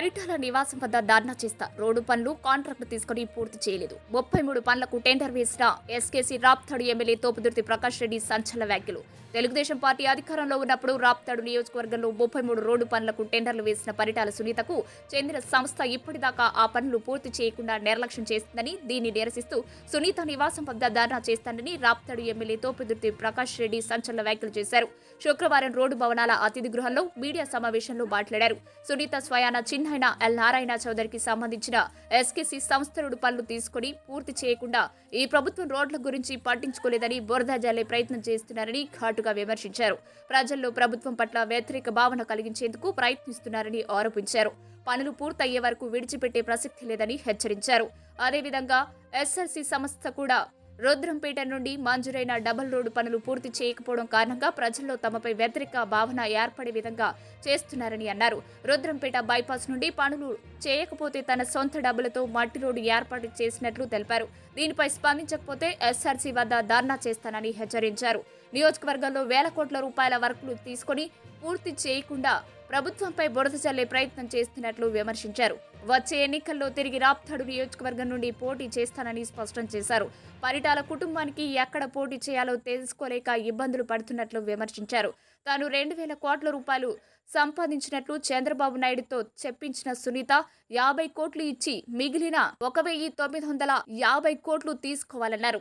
పరిటాల నివాసం వద్ద ధర్నా చేస్తా. రోడ్డు పనులు కాంట్రాక్టు తీసుకుని పూర్తి చేయలేదు. ముప్పై మూడు పనులకు టెండర్ వేసిన ఎస్కేసీ రాప్తాడు ఎమ్మెల్యే తోపుదుర్తి ప్రకాష్ రెడ్డి సంచలన వ్యాఖ్యలు. తెలుగుదేశం పార్టీ అధికారంలో ఉన్నప్పుడు రాప్తాడు నియోజకవర్గంలో ముప్పై మూడు రోడ్డు పనులకు టెండర్లు వేసిన పరిటాల సునీతకు చెందిన సంస్థ ఇప్పటిదాకా ఆ పనులు పూర్తి చేయకుండా నిర్లక్ష్యం చేస్తుందని దీన్ని నిరసిస్తూ సునీత నివాసం వద్ద ధర్నా చేస్తానని రాప్తాడు ఎమ్మెల్యే తోపుదుర్తి ప్రకాష్ రెడ్డి సంచలన వ్యాఖ్యలు చేశారు. శుక్రవారం రోడ్డు భవనాల అతిథి గృహంలో మీడియా సమావేశంలో మాట్లాడారు. సునీత స్వయాన చిన్నైన ఎల్ నారాయణ చౌదరికి సంబంధించిన ఎస్కేసీ సంస్థరుడు పనులు తీసుకుని పూర్తి చేయకుండా ఈ ప్రభుత్వం రోడ్ల గురించి పట్టించుకోలేదని బురద జల్లే ప్రయత్నం చేస్తున్నారని ఘాటుగా విమర్శించారు. ప్రజల్లో ప్రభుత్వం పట్ల వ్యతిరేక భావన కలిగించేందుకు ప్రయత్నిస్తున్నారని ఆరోపించారు. పనులు పూర్తయ్యే వరకు విడిచిపెట్టే ప్రసక్తి లేదని హెచ్చరించారు. అదేవిధంగా ఎస్ఎల్సీ సంస్థ కూడా రుద్రంపేట నుండి మంజూరైన డబుల్ రోడ్డు పనులు పూర్తి చేయకపోవడం కారణంగా ప్రజల్లో తమపై వ్యతిరేక భావన ఏర్పడే విధంగా చేస్తున్నారని అన్నారు. రుద్రంపేట బైపాస్ నుండి పనులు చేయకపోతే తన సొంత డబ్బులతో మట్టి రోడ్డు ఏర్పాటు చేసినట్లు తెలిపారు. దీనిపై స్పందించకపోతే ఎస్ఆర్సీ వద్ద ధర్నా చేస్తానని హెచ్చరించారు. నియోజకవర్గంలో వేల కోట్ల రూపాయల వర్కులు తీసుకొని పూర్తి చేయకుండా ప్రభుత్వంపై బురద చల్లే ప్రయత్నం చేస్తున్నట్లు విమర్శించారు. వచ్చే ఎన్నికల్లో తిరిగి రాప్తాడు నియోజకవర్గం నుండి పోటీ చేస్తానని స్పష్టం చేశారు. పరిటాల కుటుంబానికి ఎక్కడ పోటీ చేయాలో తెలుసుకోలేక ఇబ్బందులు పడుతున్నట్లు విమర్శించారు. తాను రెండు వేల కోట్ల రూపాయలు సంపాదించినట్లు చంద్రబాబు నాయుడుతో చెప్పించిన సునీత యాభై కోట్లు ఇచ్చి మిగిలిన ఒక వెయ్యి తొమ్మిది వందల యాభై కోట్లు తీసుకోవాలన్నారు.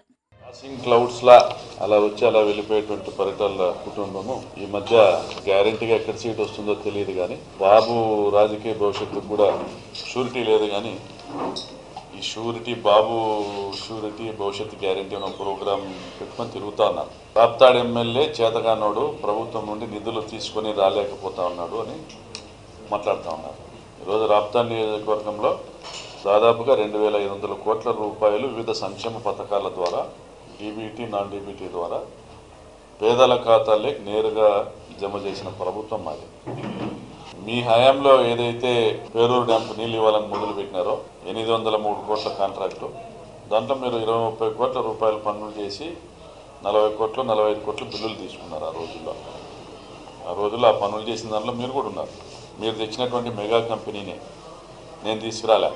పాసింగ్ క్లౌడ్స్లా అలా వచ్చి అలా వెళ్ళిపోయేటువంటి పరిటాల కుటుంబము ఈ మధ్య గ్యారంటీగా ఎక్కడ సీట్ వస్తుందో తెలియదు కానీ బాబు రాజకీయ భవిష్యత్తు కూడా షూరిటీ లేదు కానీ ఈ షూరిటీ బాబు షూరిటీ భవిష్యత్తు గ్యారంటీ అనే ప్రోగ్రాం పెట్టుకొని తిరుగుతా ఉన్నారు. రాప్తాడు ఎమ్మెల్యే చేతగానోడు ప్రభుత్వం నుండి నిధులు తీసుకొని రాలేకపోతా ఉన్నాడు అని మాట్లాడుతూ ఉన్నారు. ఈరోజు రాప్తాడు నియోజకవర్గంలో దాదాపుగా రెండు వేల ఐదు వందల కోట్ల రూపాయలు వివిధ సంక్షేమ పథకాల ద్వారా డీబీటీ నాన్ డీబీటీ ద్వారా పేదల ఖాతాలే నేరుగా జమ చేసిన ప్రభుత్వం మాది. మీ హయాంలో ఏదైతే పేరూరు డ్యాంకు నీళ్ళు ఇవ్వాలని మొదలు పెట్టినారో ఎనిమిది వందల మూడు కోట్ల కాంట్రాక్టు. దాంట్లో మీరు ఇరవై ముప్పై కోట్ల రూపాయలు పనులు చేసి నలభై కోట్లు నలభై ఐదు కోట్లు బిల్లులు తీసుకున్నారు ఆ రోజుల్లో. ఆ రోజుల్లో ఆ పనులు చేసిన దాంట్లో మీరు కూడా ఉన్నారు. మీరు తెచ్చినటువంటి మెగా కంపెనీని. నేను తీసుకురాలే.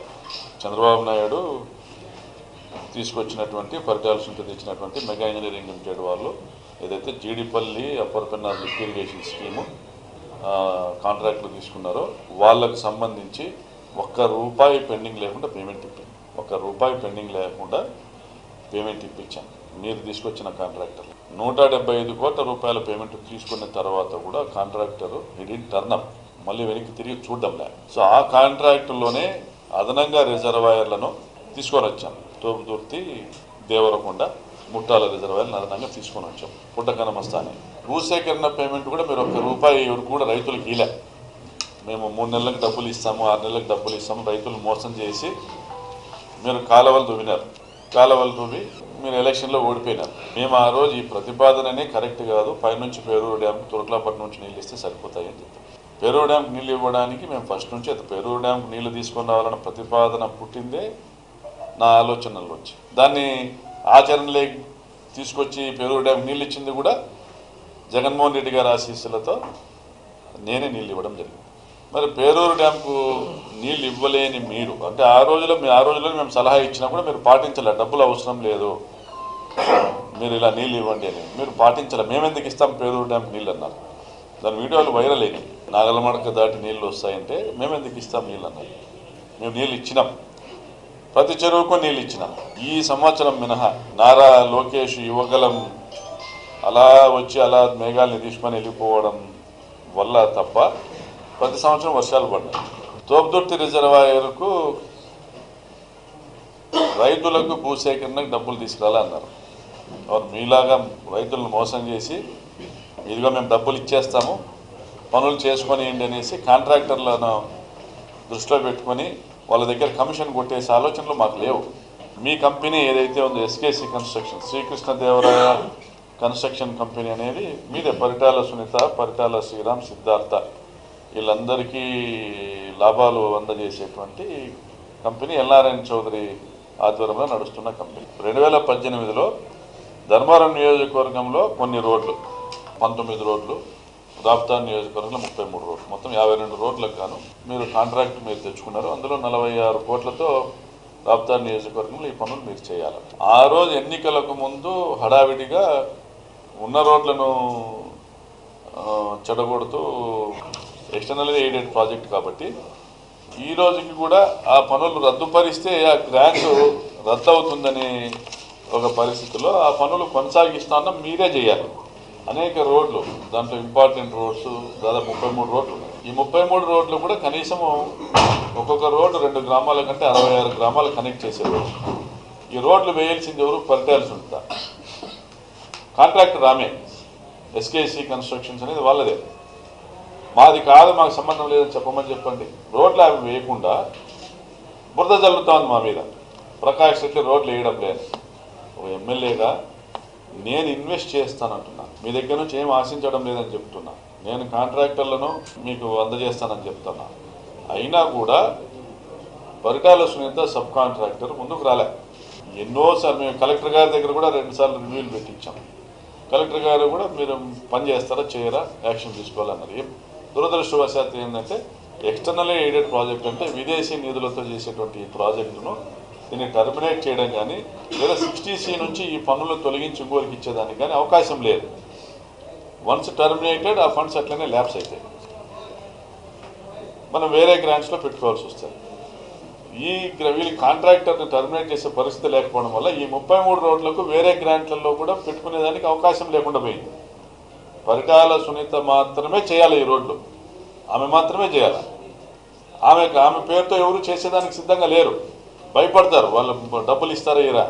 చంద్రబాబు నాయుడు తీసుకొచ్చినటువంటి పరిటాల సుంట తెచ్చినటువంటి మెగా ఇంజనీరింగ్ లిమిటెడ్ వాళ్ళు ఏదైతే Jeedipalli upper Pennar lift irrigation scheme కాంట్రాక్ట్లు తీసుకున్నారో వాళ్ళకు సంబంధించి ఒక్క రూపాయి పెండింగ్ లేకుండా పేమెంట్ ఇప్పింది ఒక్క రూపాయి పెండింగ్ లేకుండా పేమెంట్ ఇప్పించాను మీరు తీసుకొచ్చిన కాంట్రాక్టర్ నూట డెబ్బై ఐదు కోట్ల రూపాయల పేమెంట్ తీసుకున్న తర్వాత కూడా కాంట్రాక్టర్ ఇది టర్నప్ మళ్ళీ వెనక్కి తిరిగి చూడడం లే సో ఆ కాంట్రాక్టులోనే అదనంగా రిజర్వాయర్లను తీసుకొని వచ్చాను. తోపుదుర్తి దేవరకొండ ముట్టాల రిజర్వాయర్ అదనంగా తీసుకొని వచ్చాం. పుట్టకన మస్తాని భూసేకరణ పేమెంట్ కూడా మీరు ఒక్క రూపాయి కూడా రైతులకు ఇలా మేము మూడు నెలలకు డబ్బులు ఇస్తాము ఆరు నెలలకు డబ్బులు ఇస్తాము రైతులు మోసం చేసి మీరు కాలువలు దువ్వినారు. కాలువలు దువ్వి మీరు ఎలక్షన్లో ఓడిపోయినారు. మేము ఆ రోజు ఈ ప్రతిపాదననే కరెక్ట్ కాదు పైనుంచి పేరూరు డ్యామ్ తురకలాపట్నం నుంచి నీళ్ళు ఇస్తే సరిపోతాయని చెప్పి పేరూరు డ్యామ్కి నీళ్ళు ఇవ్వడానికి మేము ఫస్ట్ నుంచి అయితే పేరూరు డ్యామ్కి నీళ్ళు తీసుకొని రావాలన్న ప్రతిపాదన పుట్టిందే నా ఆలోచనలోంచి దాన్ని ఆచరణలోకి తీసుకొచ్చి పేరూరు డ్యామ్ నీళ్ళు ఇచ్చింది కూడా జగన్మోహన్ రెడ్డి గారి ఆశీస్సులతో నేనే నీళ్ళు ఇవ్వడం జరిగింది. మరి పేరూరు డ్యాంకు నీళ్ళు ఇవ్వలేని మీరు అంటే ఆ రోజులో మీ ఆ రోజులో మేము సలహా ఇచ్చినా కూడా మీరు పాటించలే డబ్బులు అవసరం లేదు. మీరు ఇలా నీళ్ళు ఇవ్వండి అని. మీరు పాటించలే మేము ఎందుకు ఇస్తాం పేరూరు డ్యాంకు నీళ్ళు అన్నారు. దాని వీడియోలు వైరల్ అయినాయి. నాగలమడక దాటి నీళ్ళు వస్తాయంటే మేము ఎందుకు ఇస్తాం నీళ్ళు అన్నారు. మేము నీళ్ళు ఇచ్చినాం. ప్రతి చెరువుకు నీళ్ళు ఇచ్చిన. ఈ సంవత్సరం మినహా నారా లోకేష్ యువగలం అలా వచ్చి అలా మేఘాలని తీసుకొని వెళ్ళిపోవడం వల్ల తప్ప ప్రతి సంవత్సరం వర్షాలు పడ్డాయి. తోపుదుర్తి రిజర్వాయర్కు రైతులకు భూసేకరణకు డబ్బులు తీసుకురాలన్నారు వారు మీలాగా రైతులను మోసం చేసి ఇదిగో మేము డబ్బులు ఇచ్చేస్తాము పనులు చేసుకొని అనేసి కాంట్రాక్టర్లను దృష్టిలో పెట్టుకొని వాళ్ళ దగ్గర కమిషన్ కొట్టేసే ఆలోచనలు మాకు లేవు. మీ కంపెనీ ఏదైతే ఉందో SKC construction Srikrishnadevaraya construction company అనేది మీదే పరిటాల సునీత పరిటాల శ్రీరామ్ సిద్ధార్థ. వీళ్ళందరికీ లాభాలు అందజేసేటువంటి కంపెనీ ఎల్ఆర్ఎన్ చౌదరి ఆధ్వర్యంలో నడుస్తున్న కంపెనీ. రెండు వేల పద్దెనిమిదిలో ధర్మవరం నియోజకవర్గంలో కొన్ని రోడ్లు పంతొమ్మిది రోడ్లు రాప్తా నియోజకవర్గంలో ముప్పై మూడు రోడ్లు. మొత్తం యాభై రెండు రోడ్లకు గాను మీరు కాంట్రాక్ట్ మీరు తెచ్చుకున్నారు. అందులో నలభై ఆరు కోట్లతో రాప్తా నియోజకవర్గంలో ఈ పనులు మీరు చేయాలి. ఆ రోజు ఎన్నికలకు ముందు హడావిడిగా ఉన్న రోడ్లను చెడగొడుతూ ఎక్స్టర్నల్ ఎయిడెడ్ ప్రాజెక్ట్ కాబట్టి ఈ రోజుకి కూడా ఆ పనులు రద్దుపరిస్తే ఆ గ్రాంట్ రద్దు అవుతుందని ఒక పరిస్థితిలో ఆ పనులు కొనసాగిస్తాన్న మీరే చేయాలి. అనేక రోడ్లు దాంట్లో ఇంపార్టెంట్ రోడ్స్ దాదాపు ముప్పై మూడు రోడ్లు ఈ ముప్పై మూడు రోడ్లు కూడా కనీసం ఒక్కొక్క రోడ్డు రెండు గ్రామాల కంటే అరవై ఆరు గ్రామాలు కనెక్ట్ చేసే ఈ రోడ్లు వేయాల్సింది ఎవరు? పరిటాల్సి ఉంటా కాంట్రాక్టర్ రామే. ఎస్కేసి కన్స్ట్రక్షన్స్ అనేది వాళ్ళదే. మాది కాదు మాకు సంబంధం లేదని చెప్పమని చెప్పండి. రోడ్లు అవి వేయకుండా బురద జల్లుతోంది మా మీద. ప్రకాష్ రెడ్డి రోడ్లు వేయడం లేదు. ఒక ఎమ్మెల్యేగా నేను ఇన్వెస్ట్ చేస్తానంటున్నా. మీ దగ్గర నుంచి ఏం ఆశించడం లేదని చెప్తున్నా. నేను కాంట్రాక్టర్లను మీకు అందజేస్తానని చెప్తున్నా. అయినా కూడా పరిటాల సునీత సబ్ కాంట్రాక్టర్ ముందుకు రాలే. ఎన్నోసార్లు మేము కలెక్టర్ గారి దగ్గర కూడా రెండుసార్లు రివ్యూలు పెట్టించాం. కలెక్టర్ గారు కూడా మీరు పని చేస్తారా చేయరా యాక్షన్ తీసుకోవాలన్నారు. ఏం దురదృష్టవశాత్తు ఏంటంటే ఎక్స్టర్నల్ ఎయిడెడ్ ప్రాజెక్ట్ అంటే విదేశీ నిధులతో చేసేటువంటి ఈ ప్రాజెక్టును దీన్ని టర్మినేట్ చేయడం కానీ లేదా సిక్స్టీ సి నుంచి ఈ పనులు తొలగించి ఇంకోరికి ఇచ్చేదానికి కానీ అవకాశం లేదు. వన్స్ టర్మినేటెడ్ ఆ ఫండ్స్ అట్లనే ల్యాబ్స్ అవుతాయి మనం వేరే గ్రాంట్స్లో పెట్టుకోవాల్సి వస్తుంది. ఈ వీళ్ళు కాంట్రాక్టర్ని టర్మినేట్ చేసే పరిస్థితి లేకపోవడం వల్ల ఈ ముప్పై మూడు రోడ్లకు వేరే గ్రాంట్లలో కూడా పెట్టుకునేదానికి అవకాశం లేకుండా పోయింది. పరిటాల సునీత మాత్రమే చేయాలి ఈ రోడ్లు. ఆమె మాత్రమే చేయాలి. ఆమె ఆమె పేరుతో ఎవరు చేసేదానికి సిద్ధంగా లేరు. భయపడతారు. వాళ్ళు డబ్బులు ఇస్తారా ఇరా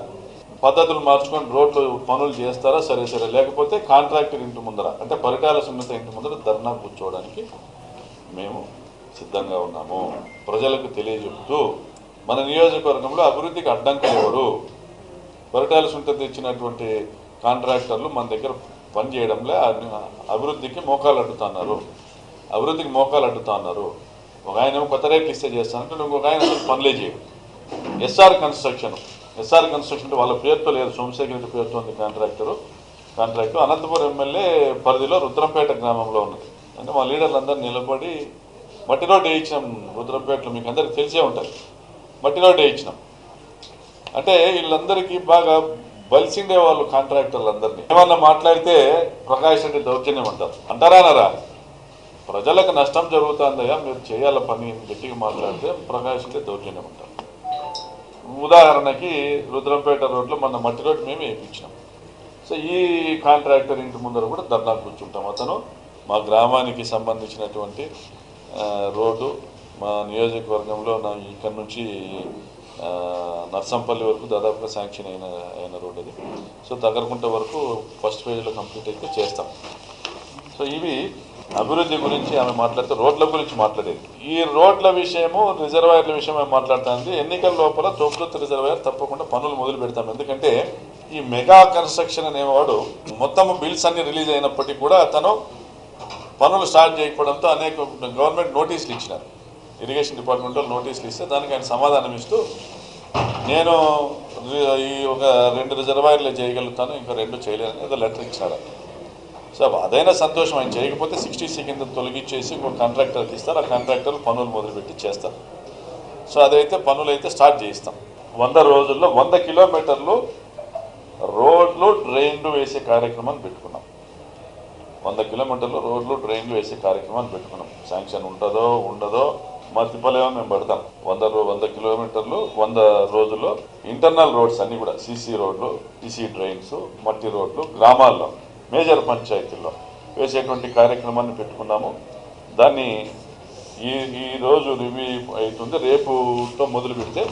పద్ధతులు మార్చుకొని రోడ్లు పనులు చేస్తారా? సరే సరే. లేకపోతే కాంట్రాక్టర్ ఇంటి ముందర అంటే పరిటాల సున్నిత ఇంటి ముందర ధర్నా కూర్చోవడానికి మేము సిద్ధంగా ఉన్నాము. ప్రజలకు తెలియజెప్తూ మన నియోజకవర్గంలో అభివృద్ధికి అడ్డంకులు ఎవరు? పరిటాల సున్నిత తెచ్చినటువంటి కాంట్రాక్టర్లు మన దగ్గర పనిచేయడంలో అభివృద్ధికి మోకాలు అడ్డుతున్నారు. అభివృద్ధికి మోకాలు అడ్డుతున్నారు. ఒక ఆయన కొత్త రేట్లు ఇస్తే చేస్తానంటే ఇంకొక ఆయన అసలు పనులే చేయడు. ఎస్ఆర్ కన్స్ట్రక్షన్ ఎస్ఆర్ కన్స్ట్రక్షన్ అంటే వాళ్ళ పేరుతో లేదు. సోమశేఖర్ రెడ్డి పేరుతో ఉంది కాంట్రాక్టరు కాంట్రాక్టు అనంతపురం ఎమ్మెల్యే పరిధిలో రుద్రంపేట గ్రామంలో ఉన్నది. అంటే మా లీడర్లందరూ నిలబడి మట్టి రోడ్డు వేయించినాం రుద్రంపేటలో. మీకు అందరికి తెలిసే ఉంటుంది. మట్టి రోడ్డు వేయించినాం. అంటే వీళ్ళందరికీ బాగా బలిసిండే వాళ్ళు కాంట్రాక్టర్లు అందరినీ ఏమన్నా మాట్లాడితే ప్రకాష్ రెడ్డి దౌర్జన్యం అంటారు. అంటారా ప్రజలకు నష్టం జరుగుతుందయ్యా మీరు చేయాల పని గట్టిగా మాట్లాడితే ప్రకాష్ రెడ్డి దౌర్జన్యం అంటారు. ఉదాహరణకి రుద్రంపేట రోడ్లో మన మట్టి రోడ్డు మేము వేయించాం సో ఈ కాంట్రాక్టర్ ఇంటి ముందర కూడా ధర్నా కూర్చుంటాం. అతను మా గ్రామానికి సంబంధించినటువంటి రోడ్డు మా నియోజకవర్గంలో నా ఇక్కడ నుంచి నర్సంపల్లి వరకు దాదాపుగా శాంక్షన్ అయిన అయిన రోడ్ అది. సో తగ్గరకుంట వరకు ఫస్ట్ పేజ్లో కంప్లీట్ అయితే చేస్తాం. సో ఇవి అభివృద్ధి గురించి ఆమె మాట్లాడితే రోడ్ల గురించి మాట్లాడేది. ఈ రోడ్ల విషయము రిజర్వాయర్ల విషయం ఆమె మాట్లాడుతుంది. ఎన్నికల లోపల తోపులొత్తి రిజర్వాయర్ తప్పకుండా పనులు మొదలు పెడతాం. ఎందుకంటే ఈ మెగా కన్స్ట్రక్షన్ అనేవాడు మొత్తం బిల్స్ అన్ని రిలీజ్ అయినప్పటికీ కూడా తను పనులు స్టార్ట్ చేయకపోవడంతో అనేక గవర్నమెంట్ నోటీసులు ఇచ్చినారు. ఇరిగేషన్ డిపార్ట్మెంట్లో నోటీసులు ఇస్తే దానికి ఆయన సమాధానం ఇస్తూ నేను ఈ ఒక రెండు రిజర్వాయర్లు చేయగలుగుతాను ఇంకా రెండు చేయలేదని ఏదో లెటర్ ఇచ్చాడు. సో అదైనా సంతోషం. ఆయన చేయకపోతే సిక్స్టీ సెకండ్ తొలగించేసి ఒక కాంట్రాక్టర్కి ఇస్తారు. ఆ కాంట్రాక్టర్ పనులు మొదలుపెట్టి చేస్తారు. సో అదైతే పనులు అయితే స్టార్ట్ చేయిస్తాం. వంద రోజుల్లో వంద కిలోమీటర్లు రోడ్లు డ్రైన్లు వేసే కార్యక్రమాన్ని పెట్టుకున్నాం. వంద కిలోమీటర్లు రోడ్లు డ్రైన్లు వేసే కార్యక్రమాన్ని పెట్టుకున్నాం. శాంక్షన్ ఉంటుందో ఉండదో మా తిప్పలేమో మేము పెడతాం. వంద రో- వంద కిలోమీటర్లు వంద రోజుల్లో ఇంటర్నల్ రోడ్స్ అన్నీ కూడా సీసీ రోడ్లు సీసీ డ్రైన్స్ మట్టి రోడ్లు గ్రామాల్లో. మేజర్ పంచాయతీల్లో వేసేటువంటి కార్యక్రమాన్ని పెట్టుకున్నాము. దాన్ని ఈ ఈ రోజు రివ్యూ అవుతుంది రేపుతో మొదలు పెడితే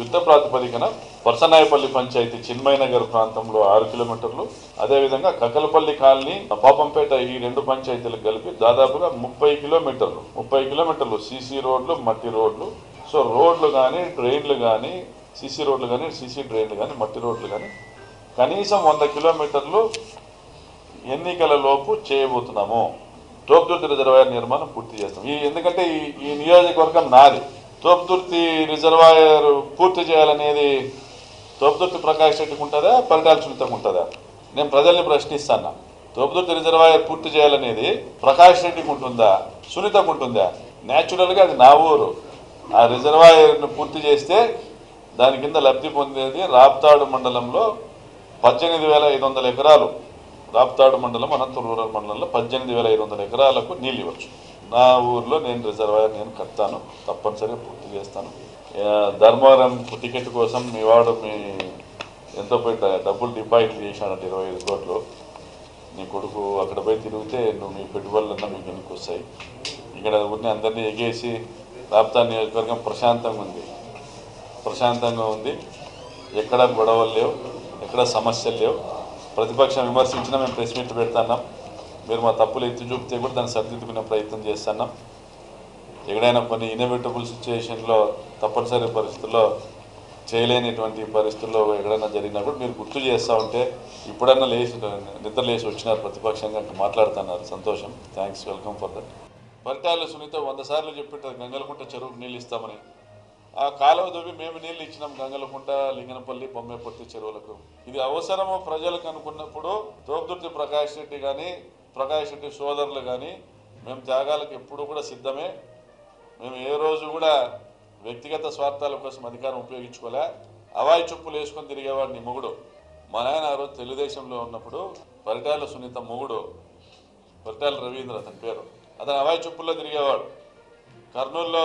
యుద్ధ ప్రాతిపదికన పర్సనాయపల్లి పంచాయతీ చిన్మయనగర్ ప్రాంతంలో ఆరు కిలోమీటర్లు అదేవిధంగా కకలపల్లి కాలనీ పాపంపేట ఈ రెండు పంచాయతీలకు కలిపి దాదాపుగా ముప్పై కిలోమీటర్లు ముప్పై కిలోమీటర్లు సీసీ రోడ్లు మట్టి రోడ్లు. సో రోడ్లు కానీ ట్రైన్లు కానీ సీసీ రోడ్లు కానీ సీసీ డ్రైన్లు కానీ మట్టి రోడ్లు కానీ కనీసం వంద కిలోమీటర్లు ఎన్నికల లోపు చేయబోతున్నాము. తోపుదుర్తి రిజర్వాయర్ నిర్మాణం పూర్తి చేస్తాం. ఈ ఎందుకంటే ఈ ఈ నియోజకవర్గం నాది. తోపుదుర్తి రిజర్వాయర్ పూర్తి చేయాలనేది తోపుదుర్తి ప్రకాష్ రెడ్డికి ఉంటుందా? పరిటాల సునీతకు ఉంటుందా? నేను ప్రజల్ని ప్రశ్నిస్తాను తోపుదుర్తి రిజర్వాయర్ పూర్తి చేయాలనేది ప్రకాష్ రెడ్డికి ఉంటుందా? సునీతకు ఉంటుందా? న్యాచురల్గా అది నా ఊరు. ఆ రిజర్వాయర్ను పూర్తి చేస్తే దాని కింద లబ్ధి పొందేది రాప్తాడు మండలంలో పద్దెనిమిది వేల ఐదు వందల ఎకరాలు. రాప్తాడు మండలం అనంతపురం రూరల్ మండలంలో పద్దెనిమిది వేల ఐదు వందల ఎకరాలకు నీళ్ళు ఇవ్వచ్చు. నా ఊర్లో నేను రిజర్వాయర్ నేను కడతాను. తప్పనిసరిగా పూర్తి చేస్తాను. ధర్మవరం టికెట్ కోసం మీ వాడు మీ ఎంతో పెద్ద డబ్బులు డిపాజిట్ చేశాడంటే ఇరవై ఐదు కోట్లు. నీ కొడుకు అక్కడ పోయి తిరిగితే నువ్వు మీ పెట్టుబడులన్నా మీకు వెనక్కి వస్తాయి? ఇక్కడ ఉన్న అందరినీ ఎగేసి రాప్తా నియోజకవర్గం ప్రశాంతంగా ఉంది. ప్రశాంతంగా ఉంది. ఎక్కడ గొడవలు లేవు. ఎక్కడ సమస్యలు లేవు. ప్రతిపక్షం విమర్శించినా మేము ప్రెస్ మీట్ పెడుతున్నాం. మీరు మా తప్పులు ఎత్తి చూపితే కూడా దాన్ని సరిదిద్దుకునే ప్రయత్నం చేస్తున్నాం. ఎక్కడైనా కొన్ని ఇన్నోవేటబుల్ సిచ్యుయేషన్లో తప్పనిసరి పరిస్థితుల్లో చేయలేనిటువంటి పరిస్థితుల్లో ఎక్కడైనా జరిగినా కూడా మీరు గుర్తు చేస్తూ ఉంటే ఇప్పుడన్నా లేచి నిద్ర లేచి వచ్చినారు ప్రతిపక్షంగా అంటే మాట్లాడుతున్నారు. సంతోషం. Thanks welcome for that Paritala Sunitha వంద సార్లు చెప్పిట్టారు గంగలకుంట చెరువుకు నీళ్ళు ఇస్తామని. ఆ కాలువ దొవ్వి మేము నీళ్ళు ఇచ్చినాం గంగలకుంట లింగనపల్లి బొమ్మేపర్తి చెరువులకు. ఇది అవసరము ప్రజలకు అనుకున్నప్పుడు తోపుదుర్తి ప్రకాష్ రెడ్డి కానీ ప్రకాష్ రెడ్డి సోదరులు కానీ మేము త్యాగాలకు ఎప్పుడు కూడా సిద్ధమే. మేము ఏ రోజు కూడా వ్యక్తిగత స్వార్థాల కోసం అధికారం ఉపయోగించుకోలే. అవాయి చెప్పులు వేసుకొని తిరిగేవాడిని మొగుడు. మా నాయన ఆ రోజు తెలుగుదేశంలో ఉన్నప్పుడు పరిటాల సునీత మొగుడు పరిటాల రవీంద్ర అతని పేరు. అతను అవాయి చెప్పుల్లో తిరిగేవాడు. కర్నూలులో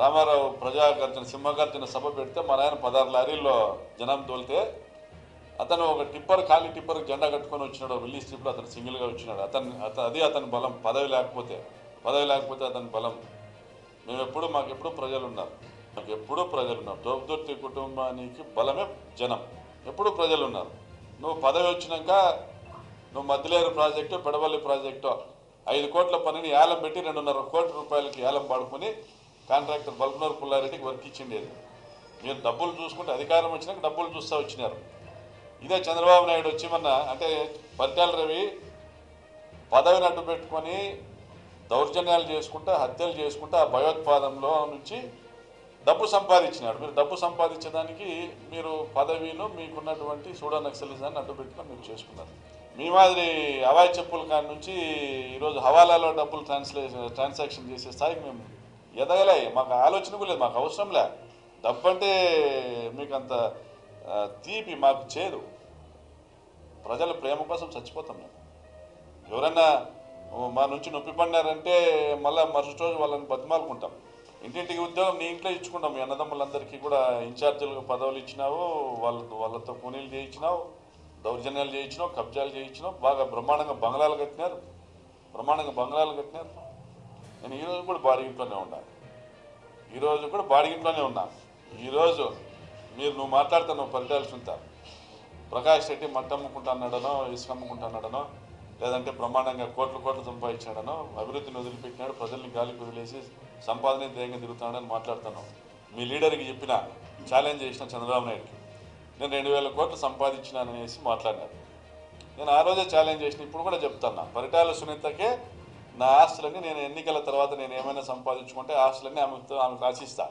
రామారావు ప్రజాగర్జన సింహగర్జన సభ పెడితే మా నాయన పదహారు లారీల్లో జనం తోలితే అతను ఒక టిప్పర్ ఖాళీ టిప్పర్ జెండా కట్టుకొని వచ్చినాడు రిలీజ్ ట్రిప్లో అతను సింగిల్గా వచ్చినాడు. అతను అది అతని బలం పదవి లేకపోతే పదవి లేకపోతే అతని బలం. మేము ఎప్పుడు మాకు ఎప్పుడు ప్రజలు ఉన్నారు మాకు ఎప్పుడూ ప్రజలు ఉన్నారు తోపుదుర్తి కుటుంబానికి బలమే జనం. ఎప్పుడు ప్రజలు ఉన్నారు నువ్వు పదవి వచ్చినాక నువ్వు మద్దిలేరు ప్రాజెక్టు పెడవల్లి ప్రాజెక్టు ఐదు కోట్ల పనిని ఏలం పెట్టి రెండున్నర కోట్ల రూపాయలకి ఏలం పాడుకొని కాంట్రాక్టర్ బల్కనూరు పుల్లారెడ్డికి వర్క్ ఇచ్చిండేది. మీరు డబ్బులు చూసుకుంటే అధికారం వచ్చినాక డబ్బులు చూస్తూ వచ్చినారు. ఇదే చంద్రబాబు నాయుడు వచ్చి మొన్న అంటే పరిటాల రవి పదవిని అడ్డు పెట్టుకొని దౌర్జన్యాలు చేసుకుంటా హత్యలు చేసుకుంటా ఆ భయోత్పాదంలో నుంచి డబ్బు సంపాదించినాడు. మీరు డబ్బు సంపాదించడానికి మీరు పదవిను మీకున్నటువంటి సూడో నక్సలిజాన్ని అడ్డు పెట్టుకొని మీరు చేసుకున్నారు. మీ మాదిరి అవాయి చెప్పుల కాడి నుంచి ఈరోజు హవాలాలో డబ్బులు ట్రాన్స్లేషన్ ట్రాన్సాక్షన్ చేసే స్థాయికి మేము ఎదగలే మాకు ఆలోచన కూడా లేదు మాకు అవసరం లే. డబ్బంటే మీకు అంత తీపి మాకు చేదు. ప్రజల ప్రేమ కోసం చచ్చిపోతాం మేము. ఎవరన్నా మా నుంచి నొప్పి పడినారంటే మళ్ళీ మరుసటి రోజు వాళ్ళని బతిమాలుకుంటాం. ఇంటింటికి ఉద్యోగం నీ ఇంట్లో ఇచ్చుకుంటాం. మీ అన్నదమ్ములందరికీ కూడా ఇన్ఛార్జీలుగా పదవులు ఇచ్చినావు వాళ్ళ వాళ్ళతో కూనీలు చేయించినావు దౌర్జన్యాలు చేయించినావు కబ్జాలు చేయించినావు బాగా బ్రహ్మాండంగా బంగ్లాలు కట్టినారు. బ్రహ్మాండంగా బంగ్లాలు కట్టినారు. నేను ఈరోజు కూడా బాడిగింట్లోనే ఉన్నాను ఈరోజు కూడా బాడిగింట్లోనే ఉన్నాను ఈరోజు మీరు నువ్వు మాట్లాడుతున్నావు పరిటాల్సింత ప్రకాష్ రెడ్డి మట్టి అమ్ముకుంటా అన్నాడనో ఇసుక అన్నాడనో లేదంటే బ్రహ్మాండంగా కోట్లు కోట్లు సంపాదించాడనో అభివృద్ధిని వదిలిపెట్టినాడు ప్రజల్ని గాలికి వదిలేసి సంపాదన ధైర్యంగా తిరుగుతున్నాడని మాట్లాడుతాను. మీ లీడర్కి చెప్పిన ఛాలెంజ్ చేసిన చంద్రబాబు నాయుడుకి. నేను రెండు వేల కోట్లు సంపాదించినాననేసి మాట్లాడినాడు నేను ఆ రోజే ఛాలెంజ్ చేసిన ఇప్పుడు కూడా చెప్తాను పరిటాల సునీతకే నా ఆస్తులన్నీ నేను ఎన్నికల తర్వాత నేను ఏమైనా సంపాదించుకుంటే ఆస్తులన్నీ ఆమె ఆమెకు ఆశిస్తా